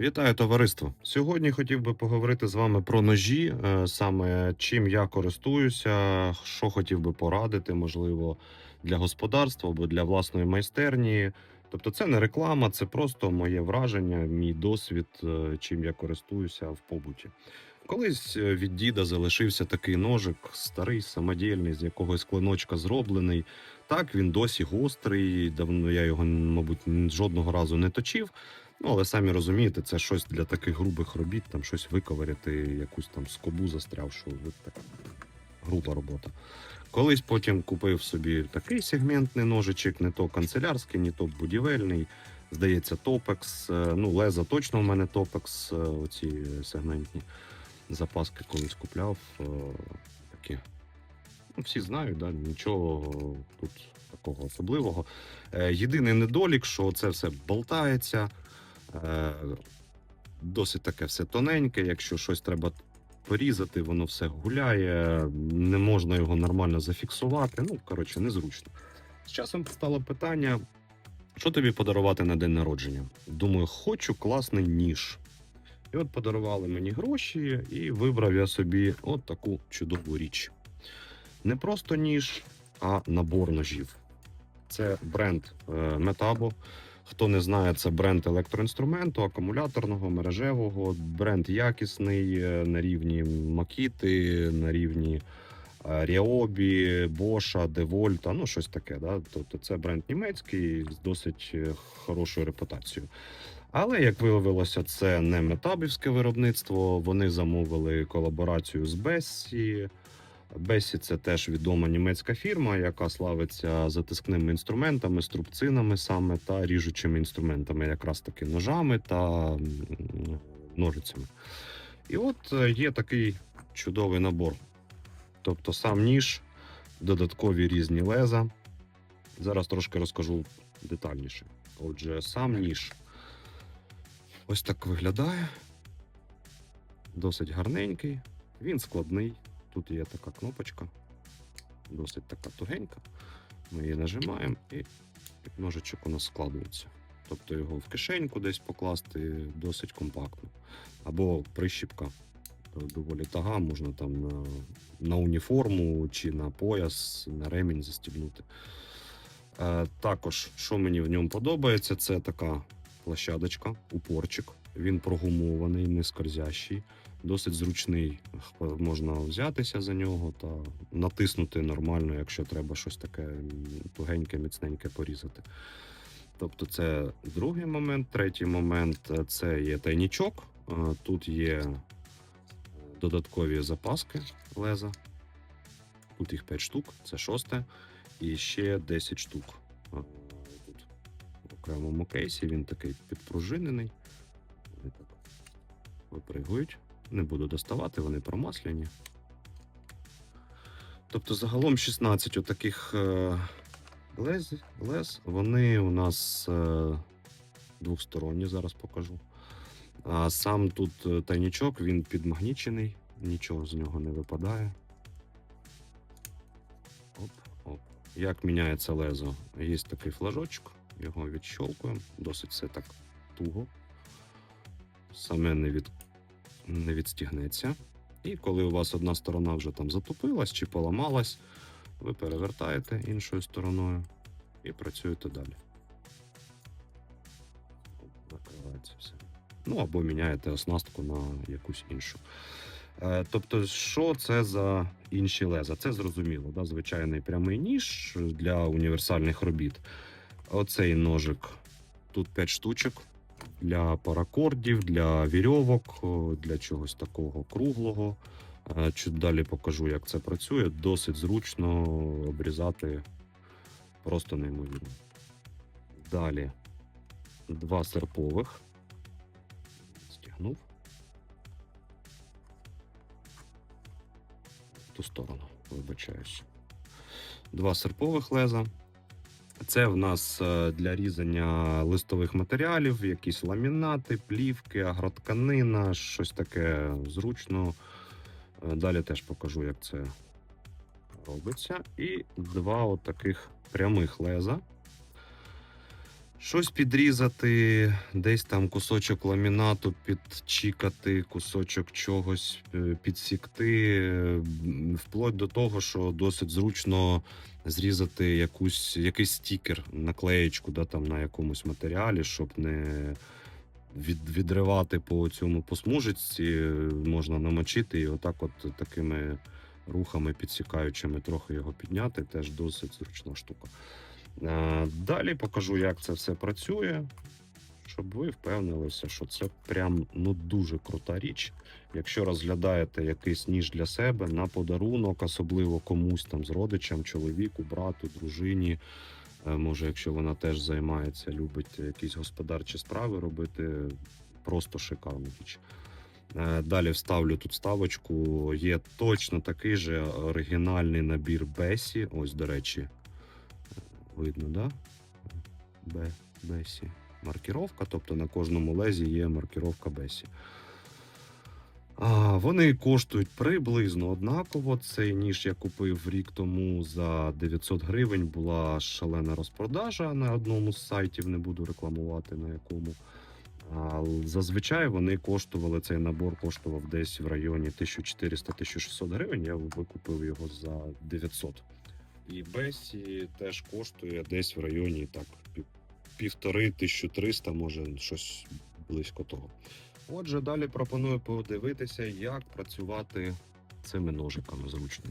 Вітаю товариство! Сьогодні хотів би поговорити з вами про ножі, е, саме чим я користуюся, що хотів би порадити, можливо, для господарства або для власної майстерні. Тобто, це не реклама, це просто моє враження, мій досвід, е, чим я користуюся в побуті. Колись е, від діда залишився такий ножик, старий, самодільний, з якогось клиночка зроблений. Так, він досі гострий. Давно я його, мабуть, жодного разу не точив. Ну, але самі розумієте, це щось для таких грубих робіт, там щось виковиряти, якусь там скобу застрявшу. от така груба робота. Колись потім купив собі такий сегментний ножичок, не то канцелярський, не то будівельний. Здається, Топекс. Е, Ну, леза точно в мене Топекс, е, оці сегментні запаски колись купляв. е, Такі. Ну, всі знають, да? нічого тут такого особливого. Єдиний недолік, що це все болтається. Е, Досить таке все тоненьке. Якщо щось треба порізати, воно все гуляє, не можна його нормально зафіксувати. Ну, коротше, незручно. З часом стало питання: що тобі подарувати на день народження? Думаю, хочу класний ніж. І от подарували мені гроші, і вибрав я собі от таку чудову річ. Не просто ніж, а набор ножів. Це бренд е, Metabo. Хто не знає, це бренд електроінструменту, акумуляторного, мережевого, бренд якісний е, на рівні Макіти, на рівні е, Ryobi, Bosch, DeWalt, ну щось таке. Да? Тобто це бренд німецький з досить е, хорошою репутацією. Але як виявилося, це не метабівське виробництво. Вони замовили колаборацію з Бессі. Бесі це теж відома німецька фірма, яка славиться затискними інструментами, струбцинами саме та ріжучими інструментами, якраз таки ножами та ножицями. І от е, є такий чудовий набор. Тобто сам ніж, додаткові різні леза. Зараз трошки розкажу детальніше. Отже, сам ніж ось так виглядає. Досить гарненький, він складний. Тут є така кнопочка, досить така тугенька. Ми її нажимаємо і ножичок у нас складується. Тобто його в кишеньку десь покласти досить компактно. Або прищіпка доволі тага, можна там на, на уніформу чи на пояс, на ремінь застібнути. Е, також, що мені в ньому подобається, це така площадочка, упорчик. Він прогумований, не скользящий досить зручний. Можна взятися за нього та натиснути нормально, якщо треба щось таке тугеньке, міцненьке порізати. Тобто, це другий момент. Третій момент це є тайнічок. Е, Тут є додаткові запаски леза. Тут їх 5 штук, це шосте. І ще 10 штук. Е, Тут в окремому кейсі він такий підпружинений. Випригують. Не буду доставати, вони промасляні. Тобто загалом 16 отаких е, лез, лез. Вони у нас е, двохсторонні, зараз покажу. А сам тут е, тайнічок, він підмагнічений, нічого з нього не випадає. Оп, оп. Як міняється лезо? Є такий флажочок, його відщолкуємо, досить все так туго. Саме не від не відстігнеться. І коли у вас одна сторона вже там затупилась чи поламалась, ви перевертаєте іншою стороною і працюєте далі. Закривається все. Ну або міняєте оснастку на якусь іншу. Е, Тобто, що це за інші леза? Це зрозуміло, да? звичайний прямий ніж для універсальних робіт. Оцей ножик, тут 5 штучок для паракордів, для вірьовок, для чогось такого круглого. Е, Чуть далі покажу, як це працює. Досить зручно обрізати просто неймовірно. Далі два серпових. Стягнув. В ту сторону, вибачаюсь. Два серпових леза. Це в нас е, для різання листових матеріалів, якісь ламінати, плівки, агротканина, щось таке зручно. Е, Далі теж покажу, як це робиться. І два от прямих леза. Щось підрізати, десь там кусочок ламінату підчікати, кусочок чогось е, підсікти, вплоть до того, що досить зручно зрізати якусь, якийсь стікер, наклеєчку да, там, на якомусь матеріалі, щоб не від, відривати по цьому по смужечці, е, можна намочити і отак, от такими рухами підсікаючими, трохи його підняти, теж досить зручна штука. Е, Далі покажу, як це все працює, щоб ви впевнилися, що це прям ну дуже крута річ. Якщо розглядаєте якийсь ніж для себе на подарунок, особливо комусь там з родичам, чоловіку, брату, дружині. е, Може, якщо вона теж займається, любить якісь господарчі справи робити, просто шикарна річ. Е, Далі вставлю тут ставочку. Є точно такий же оригінальний набір Бесі. Ось, до речі, видно, да? Б, Бесі. Маркіровка, тобто на кожному лезі є маркіровка Бесі. А, вони коштують приблизно однаково. Цей ніж я купив рік тому за 900 гривень. Була шалена розпродажа на одному з сайтів, не буду рекламувати на якому. А, зазвичай вони коштували, цей набор коштував десь в районі 1400-1600 гривень. Я викупив його за 900. І Бесі теж коштує десь в районі так, пів- півтори 1300, може щось близько того. Отже, далі пропоную подивитися, як працювати цими ножиками зручно.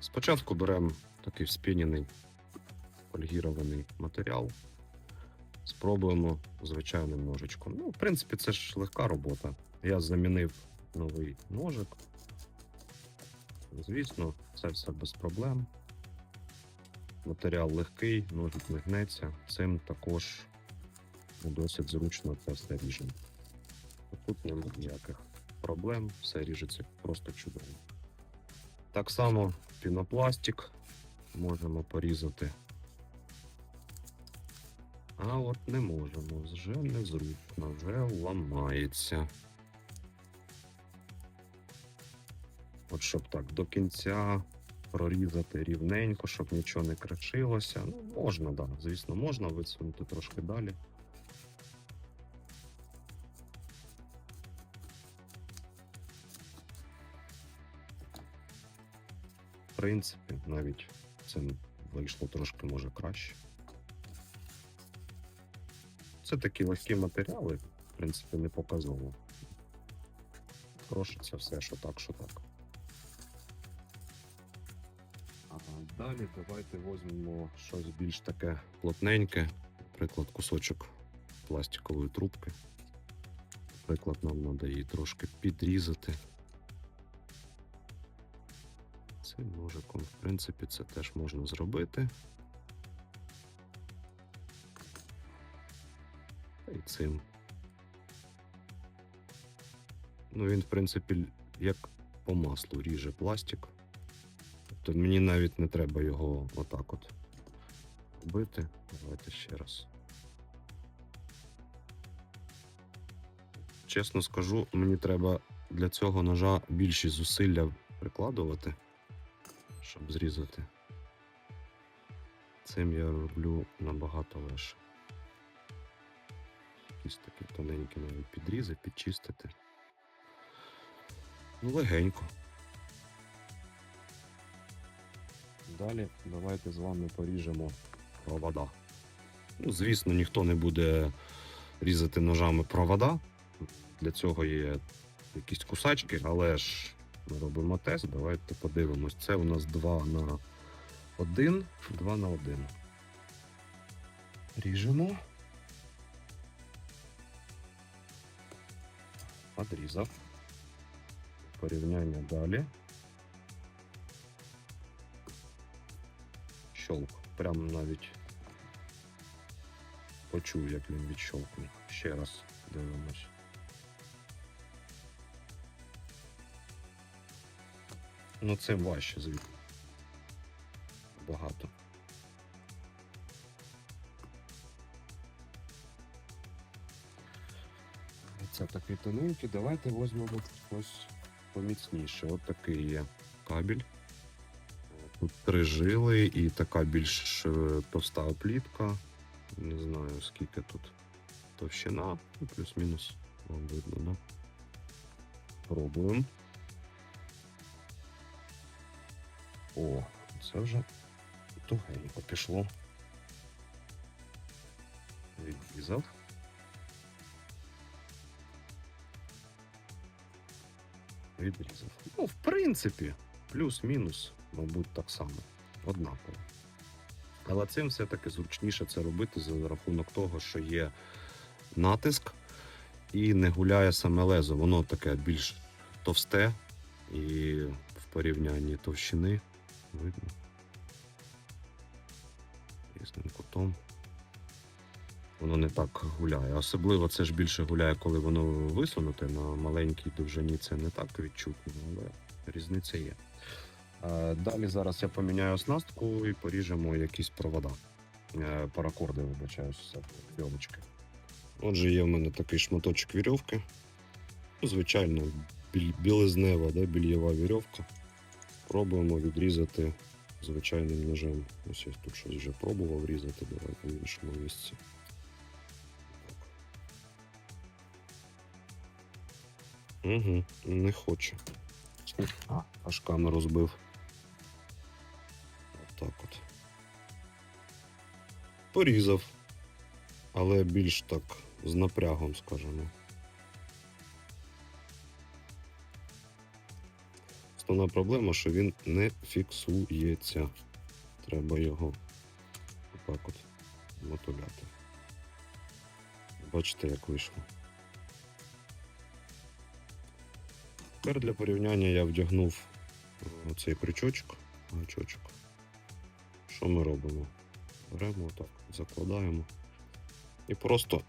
Спочатку беремо такий вспінений фольгірований матеріал. Спробуємо звичайним ножичком. Ну, в принципі, це ж легка робота. Я замінив новий ножик. Звісно, це все без проблем. Матеріал легкий, ножик не гнеться. Цим також досить зручно це все ріжемо. Тут немає ніяких проблем, все ріжеться просто чудово. Так само пінопластик можемо порізати. А от не можемо, вже незручно, вже ламається. От щоб так до кінця прорізати рівненько, щоб нічого не кричилося. Ну, можна, да, звісно, можна висунути трошки далі. В принципі, навіть це вийшло трошки може краще. Це такі легкі матеріали, в принципі, не показово. Прошиться все, що так, що так. Далі давайте візьмемо щось більш таке плотненьке, наприклад, кусочок пластикової трубки. Наприклад, нам треба її трошки підрізати. Цим ножиком, в принципі, це теж можна зробити. Й цим. Ну, він, в принципі, як по маслу ріже пластик. Тобто мені навіть не треба його отак от бити. Давайте ще раз. Чесно скажу, мені треба для цього ножа більші зусилля прикладувати, щоб зрізати. Цим я роблю набагато легше. Якісь такі тоненькі навіть підрізи, підчистити. Ну, легенько. Далі давайте з вами поріжемо провода. Ну, звісно, ніхто не буде різати ножами провода. Для цього є якісь кусачки, але ж ми робимо тест. Давайте подивимось. Це у нас 2 на 1, 2 на 1. Ріжемо. Одрізав. Порівняння далі. Щолк. Прям навіть почув, як він відщолкнув. Ще раз дивимось. Ну це важче, звісно. Багато. Це такий тоненький. Давайте візьмемо щось поміцніше. От такий є кабель. Тут три жили і така більш е, товста оплітка. Не знаю, скільки тут товщина, ну, плюс-мінус вам видно, да? Пробуємо. О, це вже тугенько пішло. Відрізав. Відрізав. Ну, в принципі, плюс-мінус, мабуть, так само. Однаково. Але цим все-таки зручніше це робити за рахунок того, що є натиск і не гуляє саме лезо. Воно таке більш товсте і в порівнянні товщини видно. Різним кутом. Воно не так гуляє. Особливо це ж більше гуляє, коли воно висунуте на маленькій довжині. Це не так відчутно, але різниця є. Е, Далі зараз я поміняю оснастку і поріжемо якісь провода. Е, Паракорди, вибачаюся, вірьовочки. Отже, є в мене такий шматочок вірьовки. Ну, Звичайно, білизнева, да, більєва вірьовка. Пробуємо відрізати звичайним ножем. Ось я тут щось вже пробував різати, давайте в іншому місці. Угу, не хоче. Аж камеру збив. Отак от. Порізав. Але більш так з напрягом, скажімо. Основна проблема, що він не фіксується. Треба його отак от мотуляти. Бачите, як вийшло. Тепер для порівняння я вдягнув е, цей крючочок, гачочок. Що ми робимо? Беремо отак, закладаємо і просто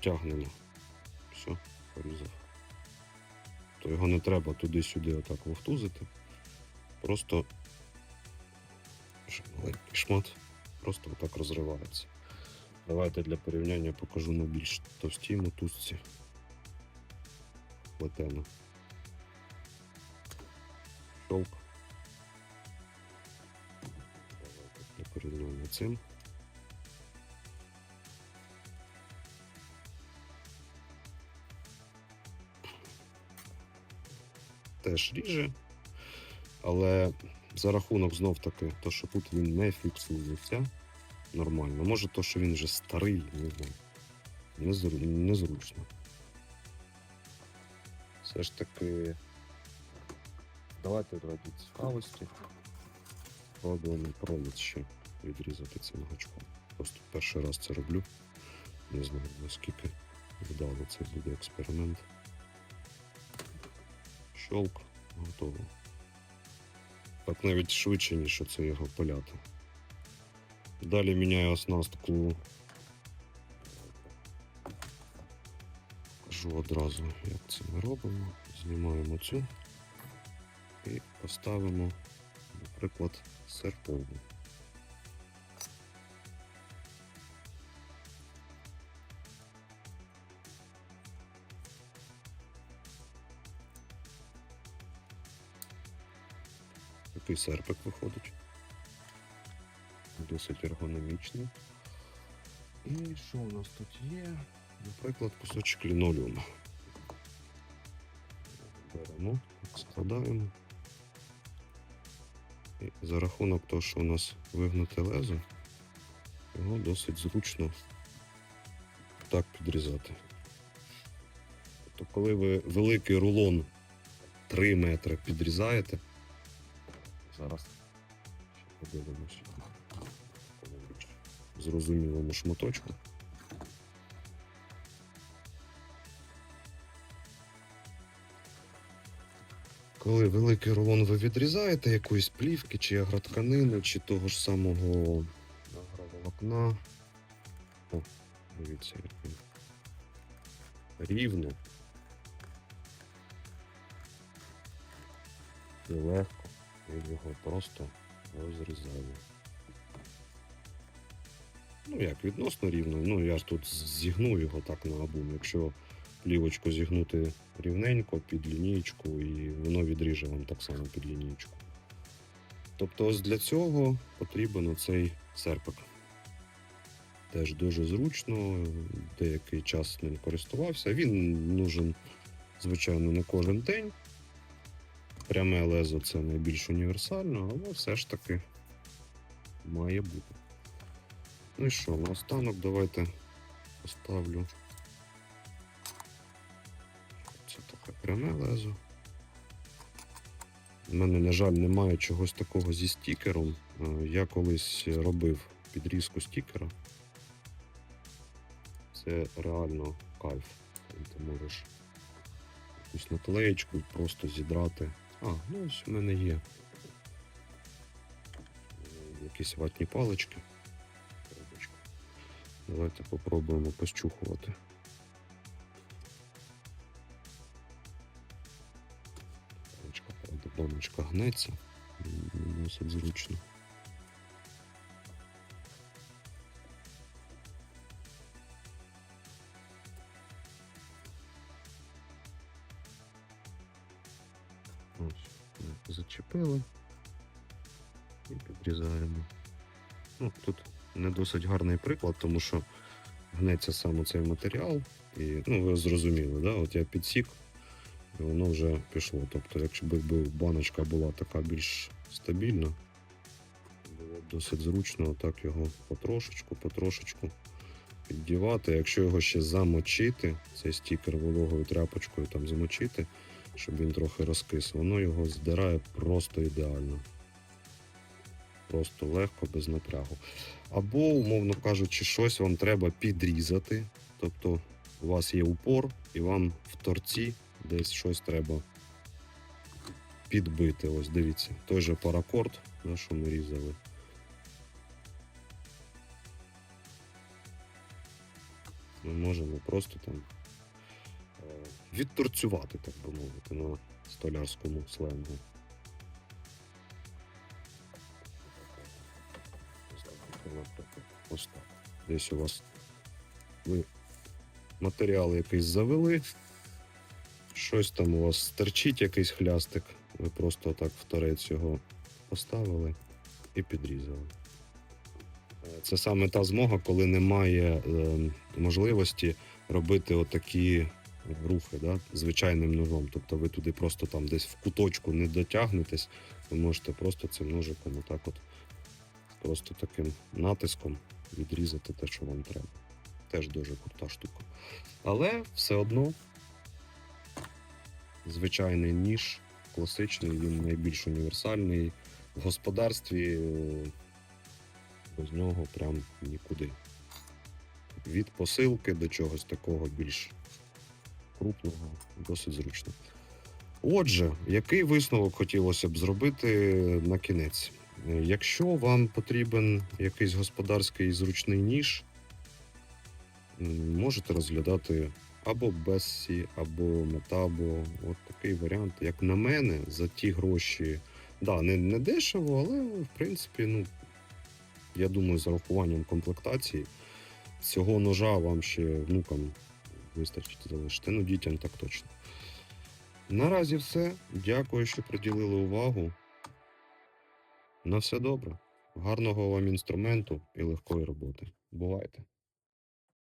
тягнемо. Все, порізав. То його не треба туди-сюди отак вовтузити. Просто маленький шмат просто отак розривається. Давайте для порівняння покажу на більш товстій мотузці. Плетено. Щелк. Порівняння цим. Теж ріже, але за рахунок знов таки, то, що тут він не фіксується нормально. Може, то, що він вже старий, не знаю. Незру- Незручно. Все ж таки. Давайте раді цікавості. Пробуємо провід ще відрізати цим гачком. Просто перший раз це роблю. Не знаю наскільки вдало це буде експеримент. Щолк, готово. Так навіть швидше, ніж це його пиляти. Далі міняю оснастку. Кажу одразу, як це ми робимо. Знімаємо цю і поставимо, наприклад, серпову. Такий серпик виходить. Досить ергономічний. І що у нас тут є? Наприклад, кусочок лінолеуму. Беремо, складаємо. І за рахунок того, що у нас вигнуте лезо, його досить зручно так підрізати. Тобто, коли ви великий рулон 3 метри підрізаєте, зараз подивимося зрозумілому шматочку. Коли великий рулон ви відрізаєте якоїсь плівки, чи агротканини, чи того ж самого агроволокна. О, дивіться, як він рівно. І легко він його просто розрізає. Ну як, відносно рівно. Ну я ж тут зігну його так на обум. Якщо плівочку зігнути рівненько під лінієчку, і воно відріже вам так само під лінієчку. Тобто ось для цього потрібен оцей серпик. Теж дуже зручно, деякий час ним користувався. Він нужен, звичайно, не кожен день. Пряме лезо це найбільш універсально, але все ж таки має бути. Ну і що, наостанок давайте поставлю. Це таке пряме лезо. У мене, на жаль, немає чогось такого зі стікером. Е, Я колись робив підрізку стікера. Це реально кайф. Ти можеш якусь наклеєчку просто зідрати. А, ну ось у мене є е, якісь ватні палички. Давайте попробуємо пощухувати. Паличка, правда, баночка гнеться. Досить зручно. Ми і підрізаємо. Ну, тут не досить гарний приклад, тому що гнеться саме цей матеріал. І, ну, ви зрозуміли, да? от я підсік, і воно вже пішло. Тобто, б баночка була така більш стабільна, було б досить зручно отак його потрошечку, потрошечку піддівати. Якщо його ще замочити, цей стікер вологою тряпочкою там замочити, щоб він трохи розкис, воно його здирає просто ідеально. Просто легко, без напрягу. Або, умовно кажучи, щось вам треба підрізати. Тобто у вас є упор, і вам в торці десь щось треба підбити. Ось дивіться, той же паракорд, да, що ми різали. Ми можемо просто там відторцювати, так би мовити, на столярському сленгу. Ось так. Десь у вас ви матеріал якийсь завели, щось там у вас стерчить якийсь хлястик. Ви просто так в торець його поставили і підрізали. Це саме та змога, коли немає е, можливості робити отакі рухи да, звичайним ножом. Тобто ви туди просто там десь в куточку не дотягнетесь, ви можете просто цим ножиком отак от просто таким натиском відрізати те, що вам треба. Теж дуже крута штука. Але все одно звичайний ніж, класичний, він найбільш універсальний. В господарстві е, без нього прям нікуди. Від посилки до чогось такого більш крупного, досить зручно. Отже, який висновок хотілося б зробити на кінець? Якщо вам потрібен якийсь господарський зручний ніж, можете розглядати або Бессі, або Метабо. От такий варіант. Як на мене, за ті гроші, да, не, не дешево, але в принципі, ну, я думаю, з урахуванням комплектації цього ножа вам ще внукам вистачить залишити. Ну, дітям так точно. Наразі все. Дякую, що приділили увагу. На все добре. Гарного вам інструменту і легкої роботи. Бувайте!